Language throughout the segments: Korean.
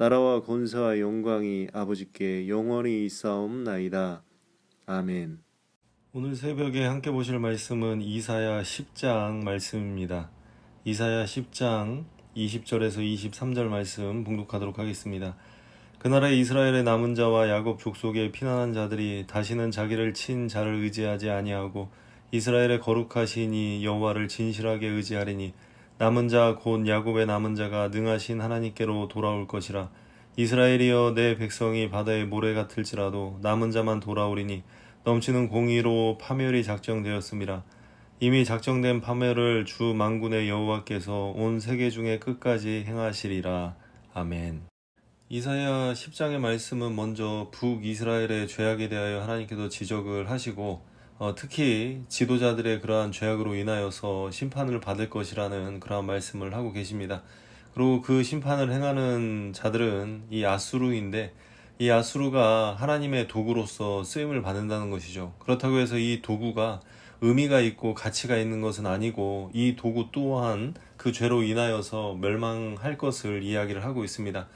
나라와 권세와 영광이 아버지께 영원히 있사옵나이다. 아멘. 오늘 새벽에 함께 보실 말씀은 이사야 10장 말씀입니다. 이사야 10장 20절에서 23절 말씀 봉독하도록 하겠습니다. 그 나라에 이스라엘의 남은 자와 야곱 족속의 피난한 자들이 다시는 자기를 친 자를 의지하지 아니하고 이스라엘의 거룩하신 이 여호와를 진실하게 의지하리니 남은 자 곧 야곱의 남은 자가 능하신 하나님께로 돌아올 것이라 이스라엘이여 내 백성이 바다의 모래 같을지라도 남은 자만 돌아오리니 넘치는 공의로 파멸이 작정되었습니다. 이미 작정된 파멸을 주 만군의 여호와께서 온 세계 중에 끝까지 행하시리라. 아멘. 이사야 10장의 말씀은 먼저 북이스라엘의 죄악에 대하여 하나님께서 지적을 하시고 어, 특히 지도자들의 그러한 죄악으로 인하여서 심판을 받을 것이라는 그러한 말씀을 하고 계십니다. 그리고 그 심판을 행하는 자들은 이 아수르인데 이 아수르가 하나님의 도구로서 쓰임을 받는다는 것이죠. 그렇다고 해서 이 도구가 의미가 있고 가치가 있는 것은 아니고 이 도구 또한 그 죄로 인하여서 멸망할 것을 이야기를 하고 있습니다.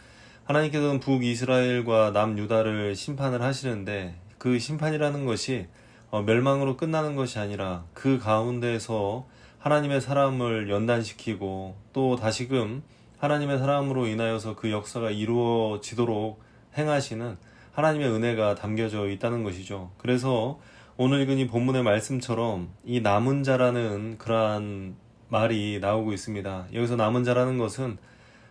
하나님께서는 북이스라엘과 남유다를 심판을 하시는데 그 심판이라는 것이 어, 멸망으로 끝나는 것이 아니라 그 가운데서 하나님의 사람을 연단시키고 또 다시금 하나님의 사람으로 인하여서 그 역사가 이루어지도록 행하시는 하나님의 은혜가 담겨져 있다는 것이죠. 그래서 오늘 읽은 이 본문의 말씀처럼 이 남은 자라는 그러한 말이 나오고 있습니다. 여기서 남은 자라는 것은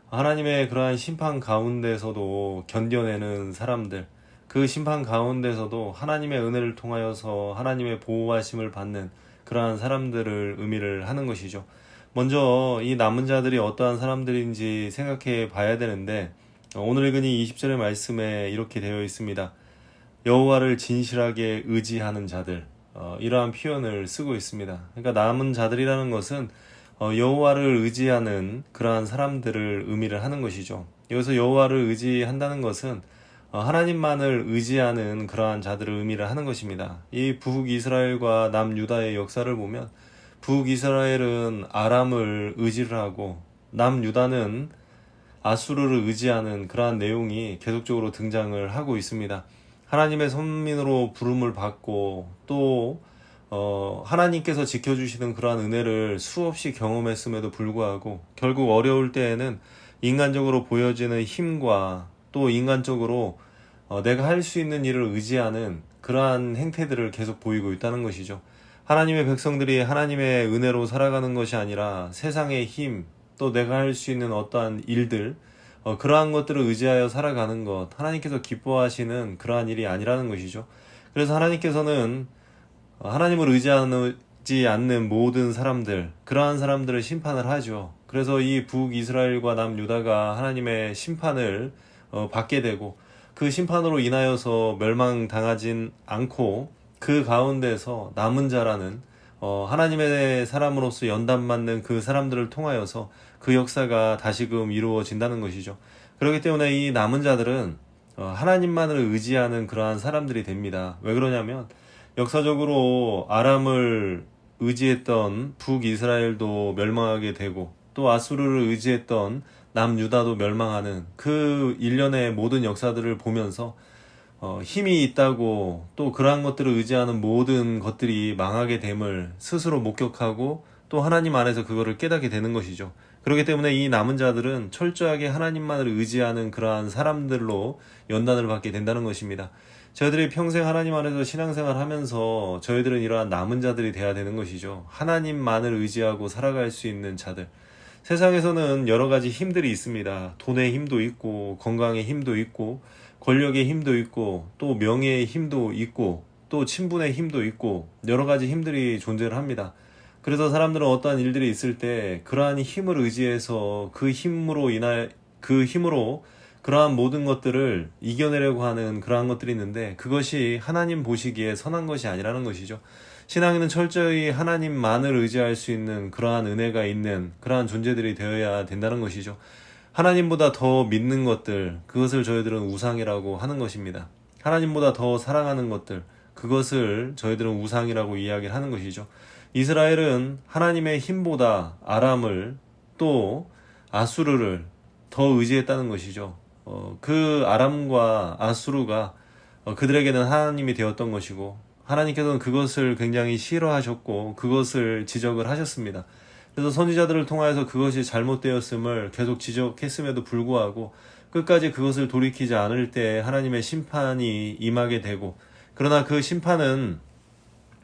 하나님의 그러한 심판 가운데서도 견뎌내는 사람들, 그 심판 가운데서도 하나님의 은혜를 통하여서 하나님의 보호하심을 받는 그러한 사람들을 의미를 하는 것이죠. 먼저 이 남은 자들이 어떠한 사람들인지 생각해 봐야 되는데 오늘 읽은 이 20절의 말씀에 이렇게 되어 있습니다. 여호와를 진실하게 의지하는 자들 어, 이러한 표현을 쓰고 있습니다. 그러니까 남은 자들이라는 것은 어, 여호와를 의지하는 그러한 사람들을 의미를 하는 것이죠. 여기서 여호와를 의지한다는 것은 어, 하나님만을 의지하는 그러한 자들을 의미를 하는 것입니다. 이 북이스라엘과 남유다의 역사를 보면 북이스라엘은 아람을 의지를 하고 남유다는 아수르를 의지하는 그러한 내용이 계속적으로 등장을 하고 있습니다. 하나님의 선민으로 부름을 받고 또 어, 하나님께서 지켜주시는 그러한 은혜를 수없이 경험했음에도 불구하고 결국 어려울 때에는 인간적으로 보여지는 힘과 또 인간적으로 어, 내가 할 수 있는 일을 의지하는 그러한 행태들을 계속 보이고 있다는 것이죠. 하나님의 백성들이 하나님의 은혜로 살아가는 것이 아니라 세상의 힘, 또 내가 할 수 있는 어떠한 일들, 어, 그러한 것들을 의지하여 살아가는 것, 하나님께서 기뻐하시는 그러한 일이 아니라는 것이죠. 그래서 하나님께서는 어, 하나님을 의지하지 않는 모든 사람들, 그러한 사람들을 심판을 하죠. 그래서 이 북이스라엘과 남유다가 하나님의 심판을 어, 받게 되고 그 심판으로 인하여서 멸망당하진 않고 그 가운데서 남은 자라는 어, 하나님의 사람으로서 연단받는 그 사람들을 통하여서 그 역사가 다시금 이루어진다는 것이죠. 그렇기 때문에 이 남은 자들은 어, 하나님만을 의지하는 그러한 사람들이 됩니다. 왜 그러냐면 역사적으로 아람을 의지했던 북이스라엘도 멸망하게 되고 또 아수르를 의지했던 남유다도 멸망하는 그 일련의 모든 역사들을 보면서 어, 힘이 있다고 또 그러한 것들을 의지하는 모든 것들이 망하게 됨을 스스로 목격하고 또 하나님 안에서 그거를 깨닫게 되는 것이죠. 그렇기 때문에 이 남은 자들은 철저하게 하나님만을 의지하는 그러한 사람들로 연단을 받게 된다는 것입니다. 저희들이 평생 하나님 안에서 신앙생활 하면서 저희들은 이러한 남은 자들이 돼야 되는 것이죠. 하나님만을 의지하고 살아갈 수 있는 자들. 세상에서는 여러 가지 힘들이 있습니다. 돈의 힘도 있고, 건강의 힘도 있고, 권력의 힘도 있고, 또 명예의 힘도 있고, 또 친분의 힘도 있고, 여러 가지 힘들이 존재를 합니다. 그래서 사람들은 어떠한 일들이 있을 때 그러한 힘을 의지해서 그 힘으로 인하 그 힘으로 그러한 모든 것들을 이겨내려고 하는 그러한 것들이 있는데 그것이 하나님 보시기에 선한 것이 아니라는 것이죠. 신앙인은 철저히 하나님만을 의지할 수 있는 그러한 은혜가 있는 그러한 존재들이 되어야 된다는 것이죠. 하나님보다 더 믿는 것들, 그것을 저희들은 우상이라고 하는 것입니다. 하나님보다 더 사랑하는 것들, 그것을 저희들은 우상이라고 이야기를 하는 것이죠. 이스라엘은 하나님의 힘보다 아람을 또 아수르를 더 의지했다는 것이죠. 어, 그 아람과 아수르가 어, 그들에게는 하나님이 되었던 것이고 하나님께서는 그것을 굉장히 싫어하셨고 그것을 지적을 하셨습니다. 그래서 선지자들을 통하여서 그것이 잘못되었음을 계속 지적했음에도 불구하고 끝까지 그것을 돌이키지 않을 때 하나님의 심판이 임하게 되고 그러나 그 심판은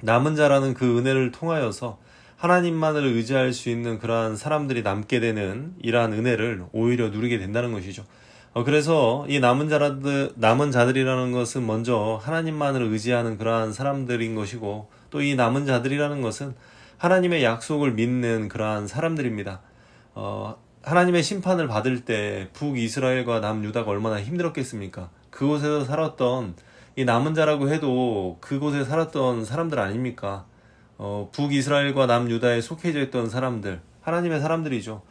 남은 자라는 그 은혜를 통하여서 하나님만을 의지할 수 있는 그러한 사람들이 남게 되는 이러한 은혜를 오히려 누리게 된다는 것이죠. 어, 그래서 이 남은 자들, 남은 자들이라는 것은 먼저 하나님만을 의지하는 그러한 사람들인 것이고 또 이 남은 자들이라는 것은 하나님의 약속을 믿는 그러한 사람들입니다. 어, 하나님의 심판을 받을 때 북이스라엘과 남유다가 얼마나 힘들었겠습니까? 그곳에서 살았던 이 남은 자라고 해도 그곳에 살았던 사람들 아닙니까? 어, 북이스라엘과 남유다에 속해져 있던 사람들, 하나님의 사람들이죠.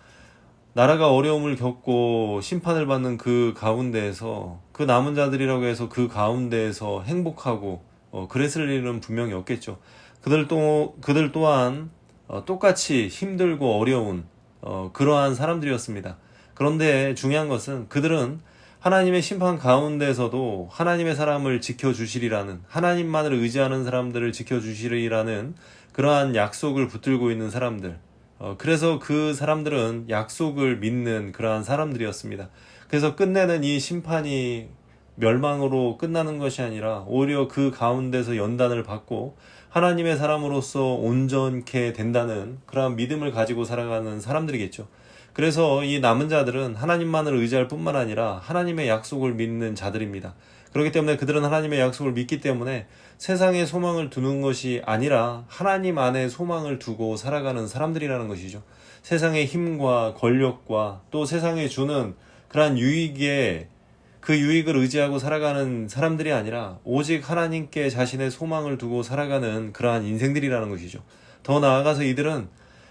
나라가 어려움을 겪고 심판을 받는 그 가운데에서 그 남은 자들이라고 해서 그 가운데에서 행복하고 어, 그랬을 일은 분명히 없겠죠. 그들 또 그들 또한 어, 똑같이 힘들고 어려운 어, 그러한 사람들이었습니다. 그런데 중요한 것은 그들은 하나님의 심판 가운데서도 하나님의 사람을 지켜주시리라는 하나님만을 의지하는 사람들을 지켜주시리라는 그러한 약속을 붙들고 있는 사람들. 어, 그래서 그 사람들은 약속을 믿는 그러한 사람들이었습니다. 그래서 끝내는 이 심판이 멸망으로 끝나는 것이 아니라 오히려 그 가운데서 연단을 받고 하나님의 사람으로서 온전케 된다는 그러한 믿음을 가지고 살아가는 사람들이겠죠. 그래서 이 남은 자들은 하나님만을 의지할 뿐만 아니라 하나님의 약속을 믿는 자들입니다. 그렇기 때문에 그들은 하나님의 약속을 믿기 때문에 세상에 소망을 두는 것이 아니라 하나님 안에 소망을 두고 살아가는 사람들이라는 것이죠. 세상의 힘과 권력과 또 세상에 주는 그러한 유익에 그 유익을 의지하고 살아가는 사람들이 아니라 오직 하나님께 자신의 소망을 두고 살아가는 그러한 인생들이라는 것이죠. 더 나아가서 이들은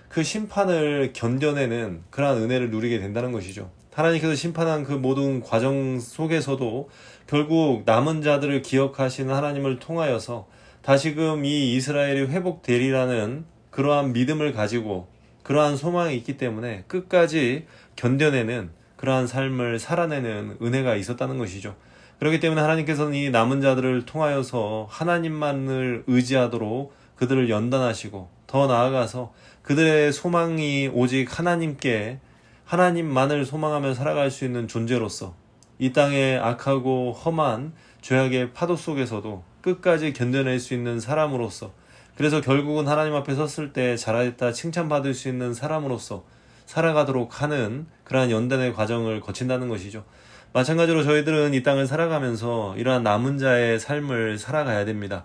그 심판을 견뎌내는 그러한 은혜를 누리게 된다는 것이죠. 하나님께서 심판한 그 모든 과정 속에서도 결국 남은 자들을 기억하시는 하나님을 통하여서 다시금 이 이스라엘이 회복되리라는 그러한 믿음을 가지고 그러한 소망이 있기 때문에 끝까지 견뎌내는 그러한 삶을 살아내는 은혜가 있었다는 것이죠. 그렇기 때문에 하나님께서는 이 남은 자들을 통하여서 하나님만을 의지하도록 그들을 연단하시고 더 나아가서 그들의 소망이 오직 하나님께 하나님만을 소망하며 살아갈 수 있는 존재로서 이 땅의 악하고 험한 죄악의 파도 속에서도 끝까지 견뎌낼 수 있는 사람으로서 그래서 결국은 하나님 앞에 섰을 때 잘했다 칭찬받을 수 있는 사람으로서 살아가도록 하는 그러한 연단의 과정을 거친다는 것이죠. 마찬가지로 저희들은 이 땅을 살아가면서 이러한 남은 자의 삶을 살아가야 됩니다.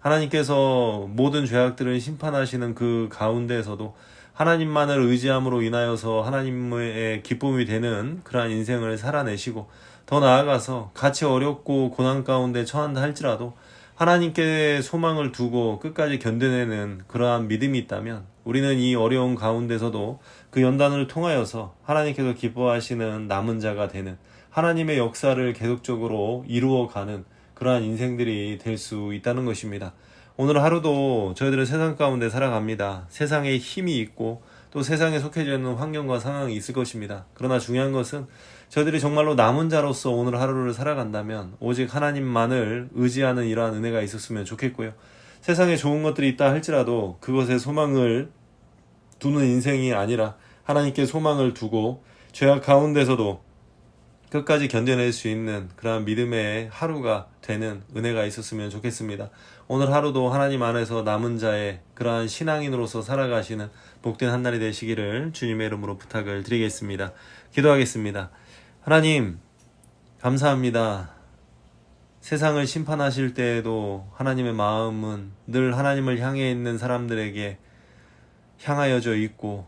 하나님께서 모든 죄악들을 심판하시는 그 가운데에서도 하나님만을 의지함으로 인하여서 하나님의 기쁨이 되는 그러한 인생을 살아내시고 더 나아가서 같이 어렵고 고난 가운데 처한다 할지라도 하나님께 소망을 두고 끝까지 견뎌내는 그러한 믿음이 있다면 우리는 이 어려운 가운데서도 그 연단을 통하여서 하나님께서 기뻐하시는 남은 자가 되는 하나님의 역사를 계속적으로 이루어가는 그러한 인생들이 될 수 있다는 것입니다. 오늘 하루도 저희들은 세상 가운데 살아갑니다. 세상에 힘이 있고 또 세상에 속해져 있는 환경과 상황이 있을 것입니다. 그러나 중요한 것은 저희들이 정말로 남은 자로서 오늘 하루를 살아간다면 오직 하나님만을 의지하는 이러한 은혜가 있었으면 좋겠고요. 세상에 좋은 것들이 있다 할지라도 그것에 소망을 두는 인생이 아니라 하나님께 소망을 두고 죄악 가운데서도 끝까지 견뎌낼 수 있는 그러한 믿음의 하루가 되는 은혜가 있었으면 좋겠습니다. 오늘 하루도 하나님 안에서 남은 자의 그러한 신앙인으로서 살아가시는 복된 한 날이 되시기를 주님의 이름으로 부탁을 드리겠습니다. 기도하겠습니다. 하나님, 감사합니다. 세상을 심판하실 때에도 하나님의 마음은 늘 하나님을 향해 있는 사람들에게 향하여져 있고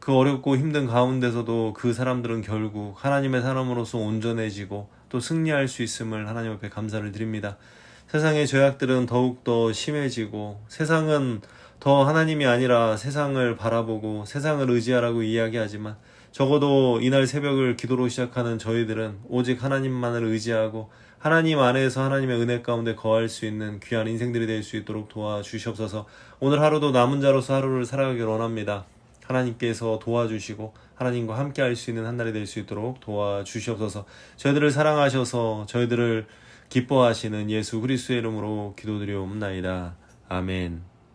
그 어렵고 힘든 가운데서도 그 사람들은 결국 하나님의 사람으로서 온전해지고 또 승리할 수 있음을 하나님 앞에 감사를 드립니다. 세상의 죄악들은 더욱더 심해지고 세상은 더 하나님이 아니라 세상을 바라보고 세상을 의지하라고 이야기하지만 적어도 이날 새벽을 기도로 시작하는 저희들은 오직 하나님만을 의지하고 하나님 안에서 하나님의 은혜 가운데 거할 수 있는 귀한 인생들이 될 수 있도록 도와주시옵소서 오늘 하루도 남은 자로서 하루를 살아가길 원합니다. 하나님께서 도와주시고 하나님과 함께 할 수 있는 한 날이 될 수 있도록 도와주시옵소서 저희들을 사랑하셔서 저희들을 기뻐하시는 예수 그리스도의 이름으로 기도드리옵나이다. 아멘.